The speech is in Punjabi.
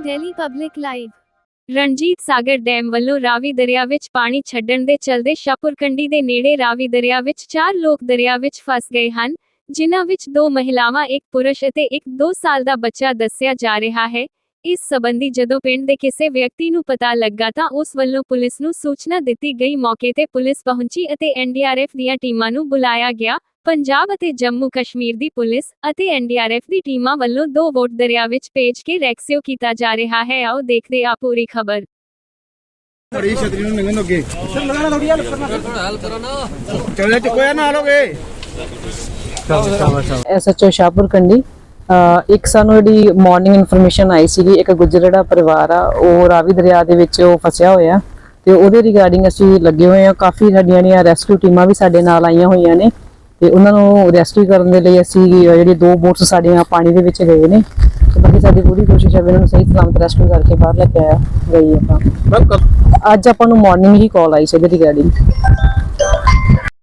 Delhi public live Ranjit Sagar dam ਵੱਲੋਂ ਰਾਵੀ ਦਰਿਆ ਵਿੱਚ ਪਾਣੀ ਛੱਡਣ ਦੇ ਚਲਦੇ ਸ਼ਾਪੁਰਕੰਡੀ ਦੇ ਨੇੜੇ ਰਾਵੀ ਦਰਿਆ ਵਿੱਚ ਚਾਰ ਲੋਕ ਦਰਿਆ ਵਿੱਚ ਫਸ ਗਏ ਹਨ, ਜਿਨ੍ਹਾਂ ਵਿੱਚ ਦੋ ਮਹਿਲਾਵਾਂ, ਇੱਕ ਪੁਰਸ਼ ਅਤੇ ਇੱਕ 2 ਸਾਲ ਦਾ ਬੱਚਾ ਦੱਸਿਆ ਜਾ ਰਿਹਾ ਹੈ। ਇਸ ਸਬੰਧੀ ਜਦੋਂ ਪਿੰਡ ਦੇ ਕਿਸੇ ਵਿਅਕਤੀ ਨੂੰ ਪਤਾ ਲੱਗਾ ਤਾਂ ਉਸ ਵੱਲੋਂ ਪੁਲਿਸ ਨੂੰ ਸੂਚਨਾ ਦਿੱਤੀ ਗਈ। ਮੌਕੇ ਤੇ ਪੁਲਿਸ ਪਹੁੰਚੀ ਅਤੇ ਐਨਡੀਆਰਐਫ ਦੀਆਂ ਟੀਮਾਂ ਨੂੰ ਬੁਲਾਇਆ ਗਿਆ। ਪੰਜਾਬ ਅਤੇ ਜੰਮੂ ਕਸ਼ਮੀਰ ਦੀ ਪੁਲਿਸ ਅਤੇ ਐਨਡੀਆਰਐਫ ਦੀ ਟੀਮਾਂ ਵੱਲੋਂ ਦੋ ਵੋਟ ਦਰਿਆ ਵਿੱਚ ਭੇਜ ਕੇ ਰੈਕਸਿਓ ਕੀਤਾ ਜਾ ਰਿਹਾ ਹੈ। ਆਓ ਦੇਖਦੇ ਆ ਪੂਰੀ ਖਬਰ। ਬੜੀ ਛਤਰੀ ਨੂੰ ਨੰਗਨ ਅੱਗੇ ਚੱਲੇ ਚੁੱਕੋਇਆ ਨਾਲ ਹੋਗੇ ਐਸਐਚਓ ਸ਼ਾਹਪੁਰ ਕੰਡੀ ਇੱਕ ਸਾਨੂੰ ਜਿਹੜੀ ਮਾਰਨਿੰਗ ਇਨਫੋਰਮੇਸ਼ਨ ਆਈ ਸੀਗੀ ਇੱਕ ਗੁੱਜਰ ਜਿਹੜਾ ਪਰਿਵਾਰ ਆ ਉਹ ਰਾਵੀ ਦਰਿਆ ਦੇ ਵਿੱਚ ਉਹ ਫਸਿਆ ਹੋਇਆ। ਤੇ ਉਹਦੇ ਰਿਗਾਰਡਿੰਗ ਅਸੀਂ ਲੱਗੇ ਹੋਏ ਆ ਕਾਫੀ ਸਾਡੀਆਂ ਜਿਹੜੀਆਂ ਰੈਸਕਿਊ ਟੀਮਾਂ ਵੀ ਸਾਡੇ ਨਾਲ ਆਈਆਂ ਹੋਈਆਂ ਨੇ। ਤੇ ਉਹਨਾਂ ਨੂੰ ਰੈਸਕਿਊ ਕਰਨ ਦੇ ਲਈ ਅਸੀਂ ਜਿਹੜੀ ਦੋ ਬੋਟਸ ਸਾਡੀਆਂ ਪਾਣੀ ਦੇ ਵਿੱਚ ਗਏ ਨੇ। ਤੇ ਬਾਕੀ ਸਾਡੀ ਪੂਰੀ ਕੋਸ਼ਿਸ਼ ਹੈ ਵੀ ਇਹਨਾਂ ਨੂੰ ਸਹੀ ਸਲਾਮਤ ਰੈਸਕਿਊ ਕਰਕੇ ਬਾਹਰ ਲੈ ਕੇ ਆਇਆ ਗਈ ਆਪਾਂ। ਅੱਜ ਆਪਾਂ ਨੂੰ ਮਾਰਨਿੰਗ ਹੀ ਕਾਲ ਆਈ ਸੀ ਇਹਦੇ ਰਿਗਾਰਡਿੰਗ